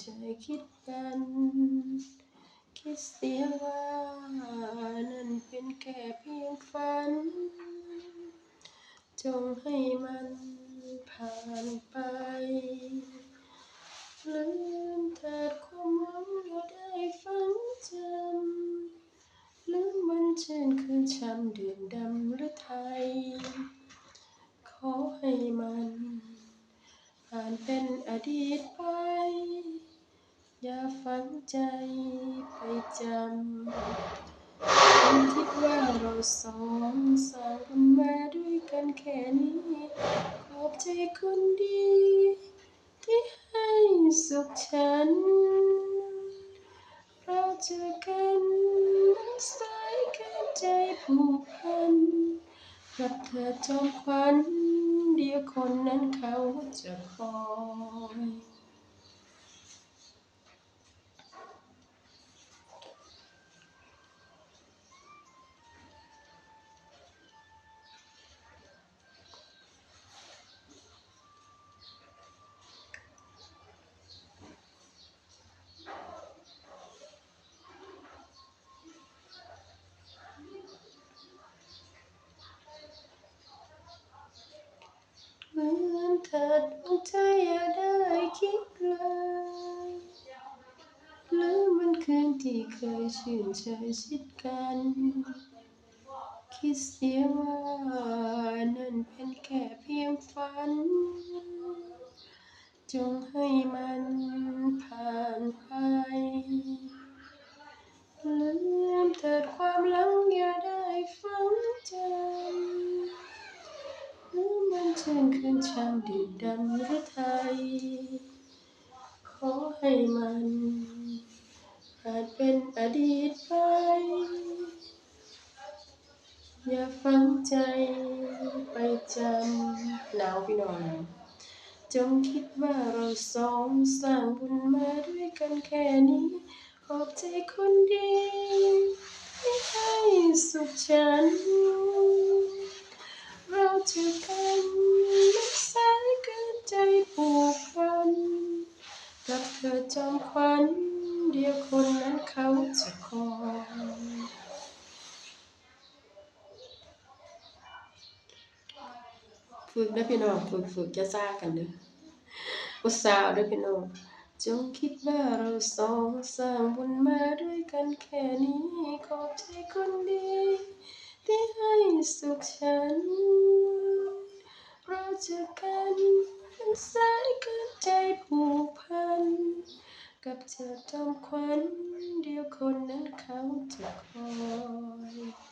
ชื่นใจคิดกันคิดเสียว่านั่นเป็นแค่เพียงฝัน จงให้มันผ่านไปลืมเถิดความหวังอย่าได้ฝังจำลืมวันเช่นคืนช่ำเดื่มดำหรือไทย ขอให้มันผ่านเป็นอดีตไป อย่าฝังใจไปจำฉันคิดว่าเราสองสร้างกันมาด้วยกันแค่นี้ ขอบใจคนดี ที่ให้สุขฉัน เราเจอกันดังสายแค่ใจผูกพันกับเธอจอมขวัญเดียวคนนั้นเขาจะคอย ที่เคยชื่นใจชิดกัน คิดเสียว่านั่นเป็นแค่เพียงฝัน จงให้มันผ่านไปลืมเถิดความหลังอย่าได้ฝังใจหรือมันเชื่นคืนช่างดื่มดำหรือไทยขอให้มัน อาจเป็นอดีตไป อย่าฝังใจไปจำหนาวพี่น้องจงคิดว่าเราสองสร้างบุญมาด้วยกันแค่นี้ ขอบใจคนดีที่ให้สุขฉัน เราเจอกันนักสายเกินใจผูกพัน กับเธอจอมขวัญ เดียวคนนั้นเขาจะคอยฝึกได้พี่น้องฝึกฝึกจะซ่ากันเด้ออุตส่าห์ด้อพี่น้องจงคิดว่าเราสองสร้างบุญมาด้วยกันแค่นี้ขอบใจคนดี ที่ให้สุขฉัน เราเจอกันสายกินใจผูกพัน กับเธอจอมขวัญเดียวคนนั้นเขาจะคอย